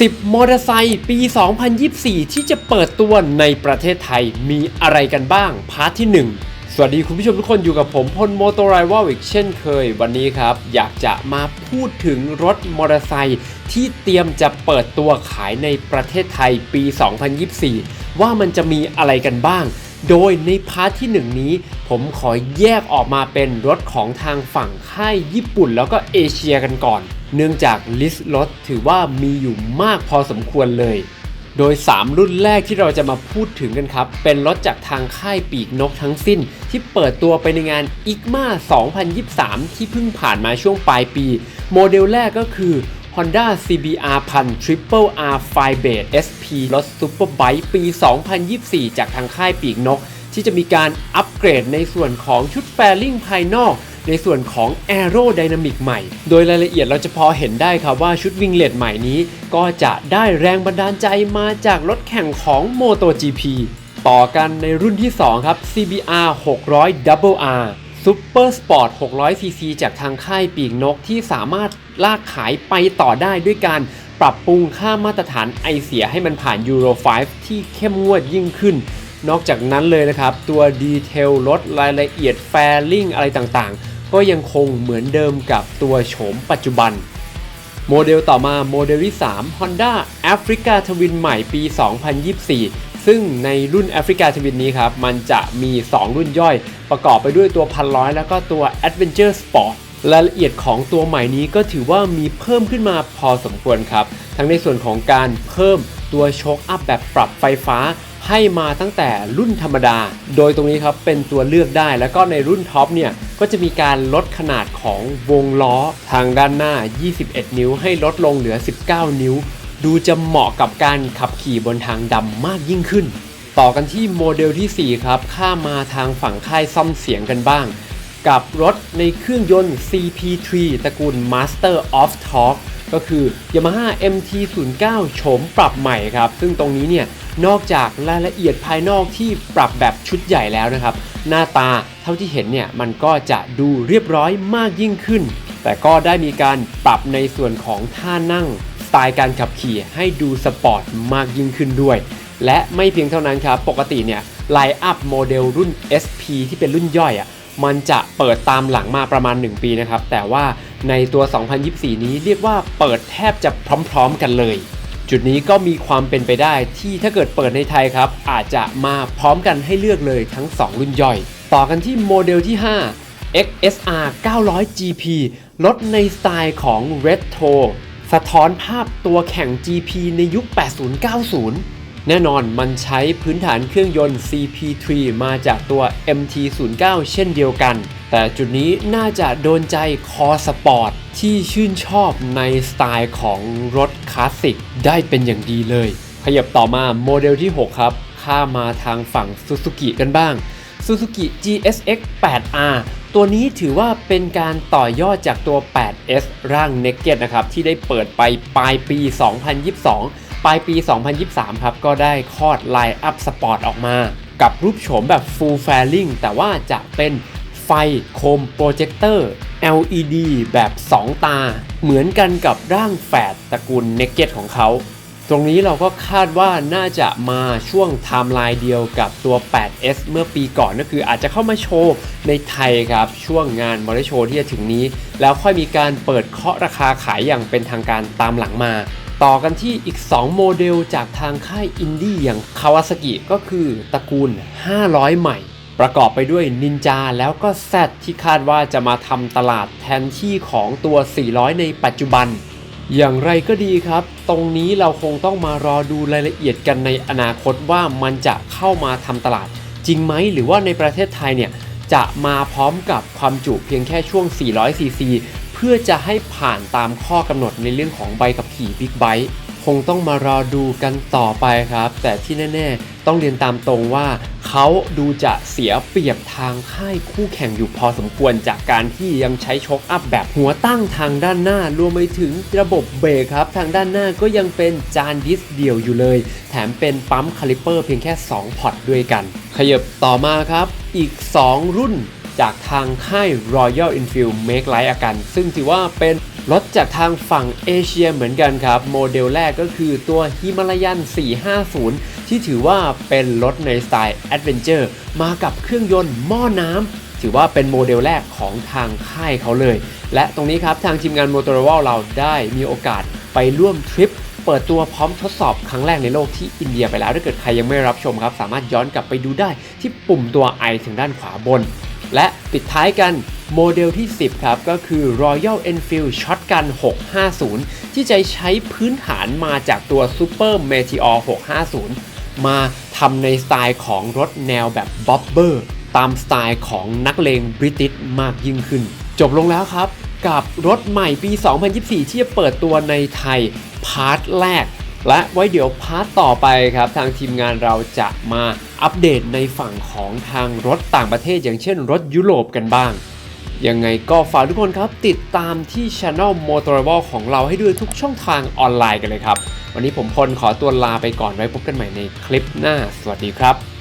10 มอเตอร์ไซค์ปี 2024 ที่จะเปิดตัวในประเทศไทยมีอะไรกันบ้าง พาร์ทที่ 1 สวัสดีคุณผู้ชมทุกคนอยู่กับผมพลโมโตไรวลอีกเช่นเคย วันนี้ครับ อยากจะมาพูดถึงรถมอเตอร์ไซค์ที่เตรียมจะเปิดตัวขายในประเทศไทยปี 2024 ว่ามันจะมีอะไรกันบ้าง โดยในพาร์ทที่หนึ่งนี้ ผมขอแยกออกมาเป็นรถของทางฝั่งค่ายญี่ปุ่น แล้วก็เอเชียกันก่อน เนื่องจากลิสต์รถถือว่ามีอยู่มากพอสมควรเลย โดย 3 รุ่นแรกที่เราจะมาพูดถึงกันครับ เป็นรถจากทางค่ายปีกนกทั้งสิ้น ที่เปิดตัวไปในงาน ICMA 2023 ที่เพิ่งผ่านมาช่วงปลายปี โมเดลแรกก็คือ Honda CBR 1000 Triple R Firebase SP รถซูเปอร์ไบค์ปี 2024 จากทางค่ายปีกนก ที่จะมีการอัปเกรดในส่วนของชุดแฟลิ่งภายนอก ในส่วนของ Aero Dynamic ใหม่ โดยรายละเอียดเราจะพอเห็นได้ครับว่าชุดวิงเลตใหม่นี้ ก็จะได้แรงบันดาลใจมาจากรถแข่งของ MotoGP ต่อกันในรุ่นที่ 2 ครับ CBR 600 Double R Super Sport 600cc จากทางค่ายปีกนกที่สามารถลากขายไปต่อได้ด้วยการปรับปรุงค่ามาตรฐานไอเสียให้มันผ่าน Euro 5ที่เข้มงวดยิ่งขึ้น นอกจากนั้นเลยนะครับ ตัวดีเทลรถรายละเอียดแฟลิงอะไรต่างๆ ก็ยังคงเหมือนเดิมกับตัวโฉมปัจจุบัน โมเดลต่อมาโมเดลที่ 3 Honda Africa Twin ใหม่ปี 2024 ซึ่งในรุ่น Africa Twin นี้ครับ มันจะมี 2 รุ่นย่อย ประกอบไปด้วยตัวพันร้อยแล้วก็ตัว Adventure Sport รายละเอียดของตัวใหม่นี้ก็ถือว่ามีเพิ่มขึ้นมาพอสมควรครับ ทั้งในส่วนของการเพิ่มตัวโชคอัพแบบปรับไฟฟ้าให้มาตั้งแต่รุ่นธรรมดา โดยตรงนี้ครับเป็นตัวเลือกได้แล้วก็ในรุ่นท็อปเนี่ย ก็จะมีการลดขนาดของวงล้อทางด้านหน้า 21 นิ้ว ให้ลดลงเหลือ 19 นิ้ว ดูจะเหมาะกับการขับขี่บนทางดำมากยิ่งขึ้น ต่อกันที่โมเดลที่ 4 ครับ ข้ามาทางฝั่งค่ายซ่อมเสียงกันบ้าง กับรถในเครื่องยนต์ CP3 ตระกูล Master of Torque ก็คือ Yamaha MT09 โฉมปรับใหม่ครับ ซึ่งตรงนี้เนี่ย นอกจากรายละเอียดภายนอกที่ปรับแบบชุดใหญ่แล้วนะครับ หน้าตาเท่าที่เห็นเนี่ยมันก็จะดูเรียบร้อยมากยิ่งขึ้น แต่ก็ได้มีการปรับในส่วนของท่านั่งสไตล์การขับขี่ให้ดูสปอร์ตมากยิ่งขึ้นด้วย และไม่เพียงเท่านั้นครับปกติเนี่ยไลน์อัพโมเดลรุ่น SP ที่เป็นรุ่นย่อยอะ่ะมันจะเปิดตามหลังมาประมาณ 1 ปีนะครับ แต่ว่าในตัว 2024 นี้เรียกว่าเปิดแทบจะพร้อม ๆ กันเลย จุดนี้ก็มีความเป็นไปได้ที่ถ้าเกิดเปิดในไทยครับ อาจจะมาพร้อมกันให้เลือกเลยทั้ง 2 รุ่นย่อย ต่อกันที่โมเดลที่ 5 XSR 900 GP รถในสไตล์ของ Retro สะท้อนภาพตัวแข่ง GP ในยุค 80-90 แน่นอนมันใช้พื้นฐานเครื่องยนต์ CP3 มาจากตัว MT09 เช่นเดียวกัน แต่จุดนี้น่าจะโดนใจคอสปอร์ตที่ชื่นชอบในสไตล์ของรถคลาสสิกได้เป็นอย่างดีเลย ขยับต่อมาโมเดลที่ 6 ครับ ข้ามาทางฝั่ง Suzuki กันบ้าง Suzuki GSX 8R ตัวนี้ถือว่าเป็นการต่อยอดจากตัว 8S ร่าง Naked นะครับ ที่ได้เปิดไปปลายปี 2022 ปลายปี 2023 ครับ ก็ได้คลอดไลน์อัพสปอร์ตออกมา กับรูปโฉมแบบ Full Fairing แต่ว่าจะเป็น ไฟโคมโปรเจคเตอร์ LED แบบ 2 ตา เหมือนกันกับร่างแฝดตระกูล Naked ของเขา ตรงนี้เราก็คาดว่าน่าจะมาช่วงไทม์ไลน์เดียวกับตัว 8S เมื่อปีก่อนก็คืออาจจะเข้ามาโชว์ในไทยครับ ช่วงงานมอเตอร์โชว์ที่จะถึงนี้ แล้วค่อยมีการเปิดเคาะราคาขายอย่างเป็นทางการตามหลังมาต่อกันที่อีก 2 โมเดลจากทางค่ายอินดี้อย่างคาวาซากิก็คือตระกูล 500 ใหม่ ประกอบไปด้วยนินจาแล้วก็แซดที่คาดว่าจะมาทำตลาดแทนที่ของตัว 400 ในปัจจุบัน อย่างไรก็ดีครับ ตรงนี้เราคงต้องมารอดูรายละเอียดกันในอนาคตว่ามันจะเข้ามาทำตลาด จริงไหมหรือว่าในประเทศไทยเนี่ยจะมาพร้อมกับความจุเพียงแค่ช่วง 400 ซีซี เพื่อจะให้ผ่านตามข้อกำหนดในเรื่องของใบขับขี่บิ๊กไบค์คงต้องมารอดูกันต่อไปครับ แต่ที่แน่ ๆ ต้องเรียนตามตรงว่า เขาดูจะเสียเปรียบทางค่ายคู่แข่งอยู่พอสมควรจากการที่ยังใช้ชกอัพแบบหัวตั้งทางด้านหน้า รวมไปถึงระบบเบรกครับ ทางด้านหน้าก็ยังเป็นจานดิสเดียวอยู่เลย แถมเป็นปั๊มคาลิเปอร์เพียงแค่ 2 พอร์ตด้วยกัน ขยับต่อมาครับ อีก 2 รุ่นจากทางค่าย Royal Enfield Make Light อากัน ซึ่งถือว่าเป็น รถจากทางฝั่งเอเชียเหมือนกันครับ โมเดลแรกก็คือตัวฮิมาลายัน 450 ที่ถือว่าเป็นรถในสไตล์แอดเวนเจอร์มากับเครื่องยนต์หม้อน้ำถือว่าเป็นโมเดลแรกของทางค่ายเขาเลย และตรงนี้ครับทางทีมงาน Motorola เราได้มีโอกาสไปร่วมทริปเปิดตัวพร้อมทดสอบครั้งแรกในโลกที่อินเดียไปแล้ว ถ้าเกิดใครยังไม่รับชมครับ สามารถย้อนกลับไปดูได้ที่ปุ่มตัว i ถึงด้านขวาบน และปิดท้ายกันโมเดลที่ 10 ครับ ก็คือ Royal Enfield Shotgun 650 ที่จะใช้พื้นฐานมาจากตัว Super Meteor 650 มาทำในสไตล์ของรถแนวแบบบ๊อบเบอร์ตามสไตล์ของนักเลงบริติชมากยิ่งขึ้น จบลงแล้วครับกับรถใหม่ปี 2024 ที่จะเปิดตัวในไทยพาร์ทแรก และไว้เดี๋ยวพาร์ทต่อไปครับ ทางทีมงานเราจะมาอัปเดตในฝั่งของทางรถต่างประเทศอย่างเช่นรถยุโรปกันบ้าง ยังไงก็ฝากทุกคนครับ ติดตามที่ช anel Motorola ของเราให้ด้วยทุกช่องทางออนไลน์กันเลยครับ วันนี้ผมพลขอตัวลาไปก่อนไว้พบกันใหม่ในคลิปหน้า สวัสดีครับ